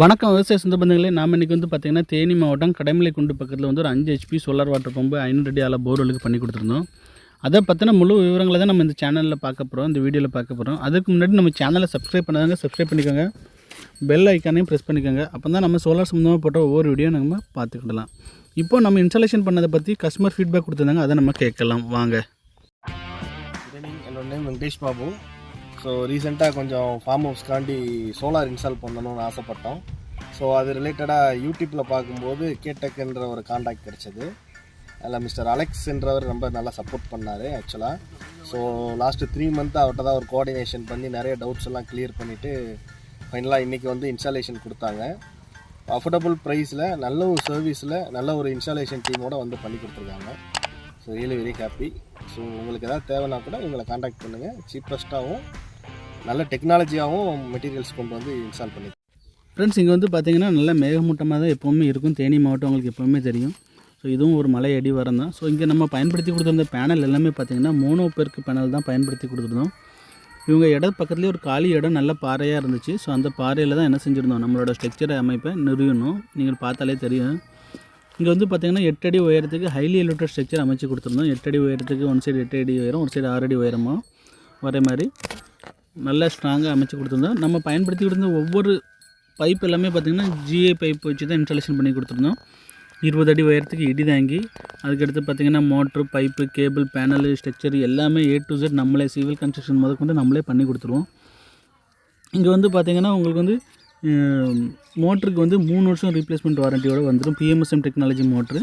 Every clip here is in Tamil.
வணக்கம் விவசாய சொந்த பந்தங்களே. நாம் இன்றைக்கி வந்து பார்த்திங்கன்னா தேனி மாவட்டம் கடைமலை குண்டு பக்கத்தில் வந்து ஒரு அஞ்சு ஹெச்பி சோலார் வாட்டர் பம்பு ஐநூறு அடி போர்வெலுக்கு பண்ணி கொடுத்துருந்தோம். அதை பற்றின முழு விவரங்களை தான் நம்ம இந்த சேனலில் பார்க்க போகிறோம் இந்த வீடியோவில் பார்க்க போகிறோம் அதுக்கு முன்னாடி நம்ம சேனலை சப்ஸ்கிரைப் பண்ணாதாங்க சப்ஸ்கிரைப் பண்ணிக்கோங்க. பெல் ஐக்கானையும் ப்ரெஸ் பண்ணிக்கோங்க. அப்போ தான் நம்ம சோலார் சம்மந்தமாக போட்ட ஒவ்வொரு வீடியோ நம்ம பார்த்துக்கிடலாம் இப்போ நம்ம இன்ஸ்டாலேஷன் பண்ணதை பற்றி கஸ்டமர் ஃபீட்பேக் கொடுத்துருந்தாங்க அதை நம்ம கேட்கலாம். வாங்க. என்னோட நேம் வெங்கடேஷ் பாபு. ஸோ ரீசெண்டாக கொஞ்சம் ஃபார்ம் ஹவுஸ்க்காண்டி சோலார் இன்ஸ்டால் பண்ணணும்னு ஆசைப்பட்டோம். ஸோ அது ரிலேட்டடாக யூடியூப்பில் பார்க்கும்போது கேடெக்ன்ற ஒரு காண்டாக்ட் கிடச்சிது. அதில் மிஸ்டர் அலெக்ஸ்ன்றவர் ரொம்ப நல்லா சப்போர்ட் பண்ணார் ஆக்சுவலாக ஸோ லாஸ்ட்டு த்ரீ மந்த் அவர்கிட்ட தான் ஒரு கோஆர்டினேஷன் பண்ணி நிறைய டவுட்ஸ் எல்லாம் கிளியர் பண்ணிவிட்டு ஃபைனலாக இன்றைக்கி வந்து இன்ஸ்டாலேஷன் கொடுத்தாங்க. அஃபோர்டபுள் ப்ரைஸில் நல்ல ஒரு சர்வீஸில் நல்ல ஒரு இன்ஸ்டாலேஷன் டீமோட வந்து பண்ணி கொடுத்துருக்காங்க. So really very happy so உங்களுக்கு எதாவது தேவைன்னா கூட இவங்களை காண்டாக்ட் பண்ணுங்கள் சீப்பஸ்ட்டாகவும் நல்ல டெக்னாலஜியாகவும் மெட்டீரியல்ஸ் கொண்டு வந்து இன்ஸ்டால் பண்ணி ஃப்ரெண்ட்ஸ் இங்கே வந்து பார்த்தீங்கன்னா நல்ல மேகமூட்டமாக தான் எப்போவுமே இருக்கும். தேனி மாவட்டம் உங்களுக்கு எப்போவுமே தெரியும். ஸோ இதுவும் ஒரு மலை அடி வரம் தான். ஸோ இங்கே நம்ம பயன்படுத்தி கொடுத்துருந்த பேனல் எல்லாமே பார்த்தீங்கன்னா மோனோ பெருக்கு பேனல் தான் பயன்படுத்தி கொடுத்துருந்தோம். இவங்க இடம் பக்கத்துலேயே ஒரு காலி இடம் நல்ல பாறையாக இருந்துச்சு. ஸோ அந்த பாறையில் தான் என்ன செஞ்சுருந்தோம்? நம்மளோட ஸ்ட்ரக்சரை அமைப்பை நிறுவணும் நீங்கள் பார்த்தாலே தெரியும். இங்கே வந்து பார்த்தீங்கன்னா எட்டு அடி உயரத்துக்கு ஹைலி எலிவேட்டட் ஸ்ட்ரக்சர் அமைச்சு கொடுத்துருந்தோம். எட்டு அடி உயரத்துக்கு ஒன் சைடு எட்டு அடி உயரம் ஒரு சைடு ஆறு அடி உயரமாக வர மாதிரி. நல்லா ஸ்ட்ராங்காக அமைச்சு கொடுத்துருந்தோம். நம்ம பயன்படுத்தி கொடுத்த ஒவ்வொரு பைப் எல்லாமே பார்த்திங்கன்னா ஜிஏ பைப் வச்சு தான் இன்ஸ்டாலேஷன் பண்ணி கொடுத்துருந்தோம். இருபது அடி உயரத்துக்கு இடி தாங்கி அதுக்கடுத்து பார்த்திங்கன்னா motor pipe cable panel structure எல்லாமே ஏ டு ஜெட் நம்மளே சிவில் கன்ஸ்ட்ரக்ஷன் முதற்கொண்டு நம்மளே பண்ணி கொடுத்துருவோம். இங்கே வந்து பார்த்திங்கன்னா உங்களுக்கு வந்து மோட்டருக்கு வந்து மூணு வருஷம் ரீப்ளேஸ்மெண்ட் வாரண்டியோட வந்துடும் பிஎம்எஸ்எம் டெக்னாலஜி மோட்ரு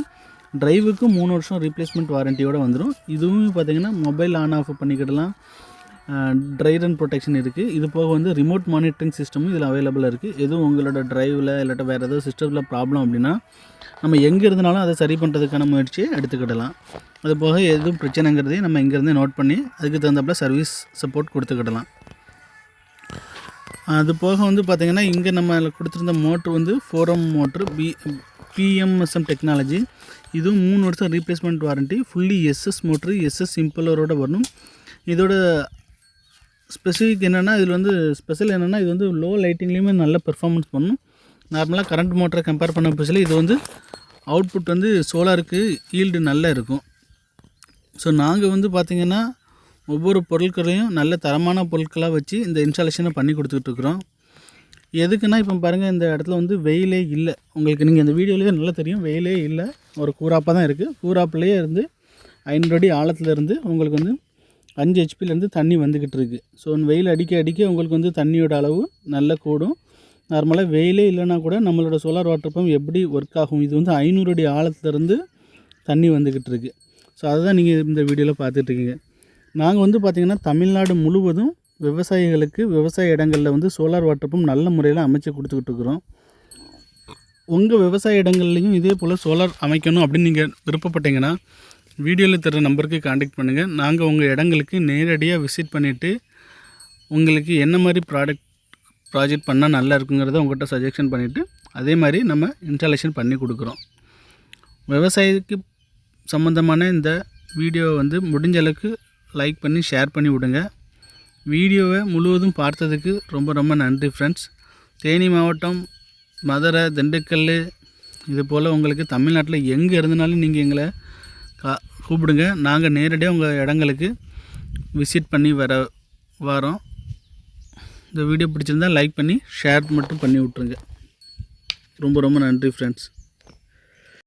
ட்ரைவுக்கு மூணு வருஷம் ரீப்ளேஸ்மெண்ட் வாரண்டியோட வந்துடும் இதுவும் பார்த்திங்கன்னா மொபைல் ஆன் ஆஃப் பண்ணிக்கிடலாம். ட்ரை ரன் ப்ரொடெக்ஷன் இருக்குது இது போக வந்து ரிமோட் மானிட்டரிங் சிஸ்டமும் இதில் அவைலபிளாக இருக்குது எதுவும் உங்களோட ட்ரைவில் இல்லாட்ட வேறு ஏதாவது சிஸ்டத்தில் ப்ராப்ளம் அப்படின்னா நம்ம எங்கே இருந்தாலும் அதை சரி பண்ணுறதுக்கான முயற்சியை எடுத்துக்கிடலாம். அது போக எதுவும் பிரச்சனைங்கிறதையும் நம்ம இங்கேருந்தே நோட் பண்ணி அதுக்கு தகுந்தாப்புல சர்வீஸ் சப்போர்ட் கொடுத்துக்கிடலாம். அது போக வந்து பார்த்திங்கன்னா இங்கே நம்ம கொடுத்துருந்த மோட்ரு வந்து ஃபோரம் மோட்ரு பி பிஎம்எஸ்எம் டெக்னாலஜி இதுவும் மூணு வருஷம் replacement warranty fully SS motor SS சிம்பிளரோட வரணும். இதோட ஸ்பெசிஃபிக் என்னென்னா இதில் வந்து ஸ்பெஷல் என்னென்னா இது வந்து லோ லைட்டிங்லேயுமே நல்ல பெர்ஃபார்மன்ஸ் பண்ணும். நார்மலாக கரண்ட் மோட்டரை கம்பேர் பண்ண பட்சத்தில் இது வந்து அவுட்புட் வந்து சோலாருக்கு ஈல்டு நல்லா இருக்கும். ஸோ நாங்கள் வந்து பார்த்திங்கன்னா ஒவ்வொரு பொருட்களையும் நல்ல தரமான பொருட்களாக வச்சு இந்த இன்ஸ்டாலேஷனை பண்ணி கொடுத்துட்ருக்குறோம் எதுக்குன்னா இப்போ பாருங்கள் இந்த இடத்துல வந்து வெயிலே இல்லை. உங்களுக்கு நீங்கள் இந்த வீடியோலேயே நல்லா தெரியும் வெயிலே இல்லை. ஒரு கூராப்பாக தான் இருக்குது கூராப்புலேயே இருந்து ஐநூறு அடி ஆழத்துல இருந்து உங்களுக்கு வந்து அஞ்சு ஹெச்பிலேருந்து தண்ணி வந்துக்கிட்டு இருக்குது ஸோ வெயில் அடிக்க அடிக்க உங்களுக்கு வந்து தண்ணியோட அளவு நல்லா கூடும். நார்மலாக வெயிலே இல்லைனா கூட நம்மளோட சோலார் வாட்டர் பம்ப் எப்படி ஒர்க் ஆகும்? இது வந்து ஐநூறு அடி ஆழத்துலேருந்து தண்ணி வந்துக்கிட்டு இருக்குது ஸோ அதை தான் நீங்கள் இந்த வீடியோவில் பார்த்துட்ருக்கீங்க நாங்கள் வந்து பார்த்திங்கன்னா தமிழ்நாடு முழுவதும் விவசாயிகளுக்கு விவசாய இடங்களில் வந்து சோலார் வாட்டர் பம்ப் நல்ல முறையில் அமைச்சு கொடுத்துக்கிட்டு இருக்கிறோம். உங்கள் விவசாய இடங்கள்லையும் இதே போல் சோலார் அமைக்கணும் அப்படின்னு நீங்கள் விருப்பப்பட்டீங்கன்னா வீடியோவில் தர நம்பருக்கு காண்டாக்ட் பண்ணுங்கள் நாங்கள் உங்கள் இடங்களுக்கு நேரடியாக விசிட் பண்ணிவிட்டு உங்களுக்கு என்ன மாதிரி ப்ராடக்ட் ப்ராஜெக்ட் பண்ணால் நல்லா இருக்குங்கிறத உங்கள்கிட்ட சஜஷன் பண்ணிவிட்டு அதே மாதிரி நம்ம இன்ஸ்டாலேஷன் பண்ணி கொடுக்குறோம். விவசாயிக்கு சம்மந்தமான இந்த வீடியோவை வந்து முடிஞ்ச அளவுக்கு லைக் பண்ணி ஷேர் பண்ணி விடுங்க. வீடியோவை முழுவதும் பார்த்ததுக்கு ரொம்ப ரொம்ப நன்றி ஃப்ரெண்ட்ஸ் தேனி மாவட்டம் மதுரை திண்டுக்கல் இது போல் உங்களுக்கு தமிழ்நாட்டில் எங்கே இருந்தனாலும் நீங்கள் எங்களை கூப்பிடுங்க. நாங்கள் நேரடியாக உங்கள் இடங்களுக்கு விசிட் பண்ணி வர வரோம். இந்த வீடியோ பிடிச்சிருந்தா லைக் பண்ணி ஷேர் மட்டும் பண்ணி விட்ருங்க ரொம்ப ரொம்ப நன்றி ஃப்ரெண்ட்ஸ்